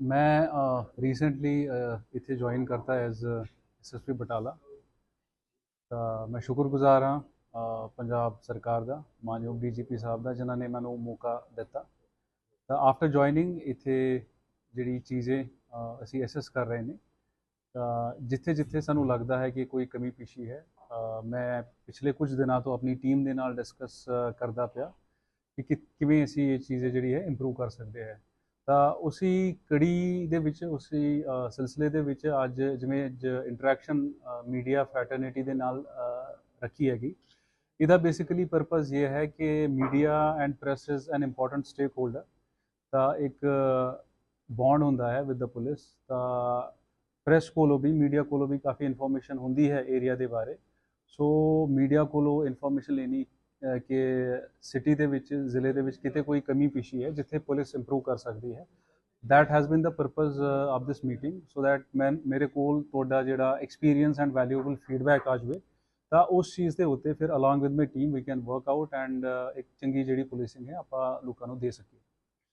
ਮੈਂ ਰੀਸੈਂਟਲੀ ਇੱਥੇ ਜੁਆਇਨ ਕਰਤਾ ਐਜ਼ ਐਸਐਸਪੀ ਬਟਾਲਾ। ਤਾਂ ਮੈਂ ਸ਼ੁਕਰਗੁਜ਼ਾਰ ਹਾਂ ਪੰਜਾਬ ਸਰਕਾਰ ਦਾ ਮਾਨਯੋਗ ਡੀਜੀਪੀ ਸਾਹਿਬ ਦਾ ਜਿਨ੍ਹਾਂ ਨੇ ਮੈਨੂੰ ਮੌਕਾ ਦਿੱਤਾ। ਤਾਂ ਆਫਟਰ ਜੁਆਇਨਿੰਗ ਇੱਥੇ ਜਿਹੜੀ ਚੀਜ਼ੇ ਅ, ਅਸੀਂ ਐਸੈਸ ਕਰ ਰਹੇ ਨੇ। ਤਾਂ ਜਿੱਥੇ ਜਿੱਥੇ ਸਾਨੂੰ ਲੱਗਦਾ ਹੈ ਕਿ ਕੋਈ ਕਮੀ ਪੇਸ਼ੀ ਹੈ ਮੈਂ ਪਿਛਲੇ ਕੁਝ ਦਿਨਾਂ ਤੋਂ ਆਪਣੀ ਟੀਮ ਦੇ ਨਾਲ ਡਿਸਕਸ ਕਰਦਾ ਪਿਆ ਕਿ ਕਿਵੇਂ ਅਸੀਂ ਇਹ ਚੀਜ਼ ਜਿਹੜੀ ਹੈ ਇੰਪਰੂਵ ਕਰ ਸਕਦੇ ਹਾਂ। ਤਾਂ ਉਸੀ ਕੜੀ ਦੇ ਵਿੱਚ, ਉਸੀ ਸਿਲਸਿਲੇ ਦੇ ਵਿੱਚ ਅੱਜ ਜਿਵੇਂ ਇੰਟਰੈਕਸ਼ਨ ਮੀਡੀਆ ਫੈਟਰਨਿਟੀ ਦੇ ਨਾਲ ਰੱਖੀ ਹੈਗੀ। ਇਹਦਾ ਬੇਸਿਕਲੀ ਪਰਪਸ ਇਹ ਹੈ ਕਿ media and press is an important stakeholder ਤਾਂ ਇੱਕ ਬੌਂਡ ਹੁੰਦਾ ਹੈ ਵਿਦ ਦ ਪੁਲਿਸ ਤਾਂ ਪ੍ਰੈਸ ਕੋਲੋਂ ਵੀ ਮੀਡੀਆ ਕੋਲੋਂ ਵੀ ਕਾਫੀ ਇਨਫੋਰਮੇਸ਼ਨ ਹੁੰਦੀ ਹੈ ਏਰੀਆ ਦੇ ਬਾਰੇ। ਸੋ ਮੀਡੀਆ ਕੋਲੋਂ ਇਨਫੋਰਮੇਸ਼ਨ ਲੈਣੀ ਕਿ ਸਿਟੀ ਦੇ ਵਿੱਚ ਜ਼ਿਲ੍ਹੇ ਦੇ ਵਿੱਚ ਕਿਤੇ ਕੋਈ ਕਮੀ ਪੇਸ਼ੀ ਹੈ ਜਿੱਥੇ ਪੁਲਿਸ ਇੰਪਰੂਵ ਕਰ ਸਕਦੀ ਹੈ। That has been the purpose uh, of this meeting so that ਮੈਂ ਮੇਰੇ ਕੋਲ ਤੁਹਾਡਾ ਜਿਹੜਾ ਐਕਸਪੀਰੀਅੰਸ ਐਂਡ ਵੈਲਿਊਏਬਲ ਫੀਡਬੈਕ ਆ ਜਾਵੇ ਤਾਂ ਉਸ ਚੀਜ਼ ਦੇ ਉੱਤੇ ਫਿਰ along with my team we can work out and ਇੱਕ ਚੰਗੀ ਜਿਹੜੀ ਪੁਲਿਸਿੰਗ ਹੈ ਆਪਾਂ ਲੋਕਾਂ ਨੂੰ ਦੇ ਸਕੀਏ।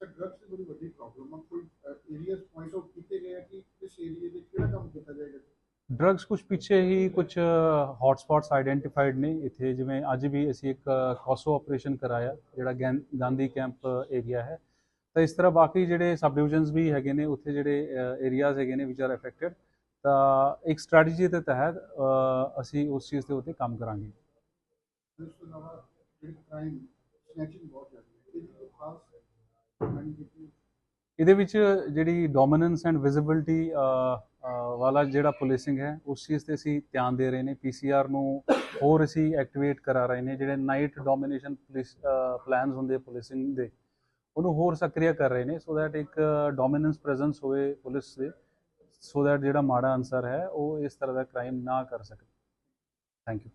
ਸਰ ਡਰੱਗਸ ਦੀ ਬੜੀ ਵੱਡੀ ਪ੍ਰੋਬਲਮ ਆ ਕੋਈ ਏਰੀਆਸ ਪੁਆਇੰਟ ਆਊਟ ਕੀਤੇ ਗਏ ਆ ਕਿ ਇਸ ਏਰੀਆ ਵਿੱਚ ਕਿਹੜਾ ਕੰਮ ਕੀਤਾ ਜਾਏਗਾ ਡਰੱਗਸ ਕੁਝ ਪਿੱਛੇ ਹੀ ਕੁਝ ਹੌਟ ਸਪੌਟਸ ਆਈਡੈਂਟੀਫਾਈਡ ਨੇ ਇੱਥੇ ਜਿਵੇਂ ਅੱਜ ਵੀ ਅਸੀਂ ਇੱਕ ਕੌਸੋ ਆਪਰੇਸ਼ਨ ਕਰਾਇਆ ਜਿਹੜਾ ਗੈਂ- ਗਾਂਧੀ ਕੈਂਪ ਏਰੀਆ ਹੈ ਤਾਂ ਇਸ ਤਰ੍ਹਾਂ ਬਾਕੀ ਜਿਹੜੇ ਸਬ ਡਿਵੀਜ਼ਨਸ ਵੀ ਹੈਗੇ ਨੇ ਉੱਥੇ ਜਿਹੜੇ ਏਰੀਆਜ਼ ਹੈਗੇ ਨੇ ਵਿਚ ਆਰ ਅਫੈਕਟਡ ਤਾਂ ਇੱਕ ਸਟ੍ਰੈਟਜੀ ਦੇ ਤਹਿਤ ਅ, ਅਸੀਂ ਉਸ ਚੀਜ਼ ਦੇ ਉੱਤੇ ਕੰਮ ਕਰਾਂਗੇ ਇਸ ਤੋਂ ਇਲਾਵਾ ਜਿਹੜੀ ਕ੍ਰਾਈਮ ਸਨੈਚਿੰਗ ਬਹੁਤ ਜ਼ਿਆਦਾ ਹੈ ਇਹਦੀ ਕੋਈ ਖਾਸ ਮੈਨੀ ਕੀਤੀ ਇਹਦੇ ਵਿੱਚ ਜਿਹੜੀ ਡੋਮੀਨੈਂਸ ਐਂਡ ਵਿਜ਼ਿਬਿਲਟੀ ਵਾਲਾ ਜਿਹੜਾ ਪੁਲਿਸਿੰਗ ਹੈ, ਉਸ ਚੀਜ਼ ਤੇ ਅਸੀਂ ਧਿਆਨ ਦੇ ਰਹੇ ਨੇ। ਪੀਸੀਆਰ ਨੂੰ ਹੋਰ ਅਸੀਂ ਐਕਟੀਵੇਟ ਕਰਾ ਰਹੇ ਨੇ। ਜਿਹੜੇ ਨਾਈਟ ਡੋਮੀਨੇਸ਼ਨ ਪੁਲਿਸ ਪਲਾਨਸ ਹੁੰਦੇ ਪੁਲਿਸਿੰਗ ਦੇ, ਉਹਨੂੰ ਹੋਰ ਸਕਰੀਆ ਕਰ ਰਹੇ ਨੇ। ਸੋ ਦੈਟ ਇੱਕ ਡੋਮੀਨੈਂਸ ਪ੍ਰੈਜ਼ੈਂਸ ਹੋਵੇ ਪੁਲਿਸ ਦੇ ਸੋ ਦੈਟ ਜਿਹੜਾ ਮਾੜਾ ਅਨਸਰ ਹੈ, ਉਹ ਇਸ ਤਰ੍ਹਾਂ ਦਾ ਕ੍ਰਾਈਮ ਨਾ ਕਰ ਸਕੇ। Thank you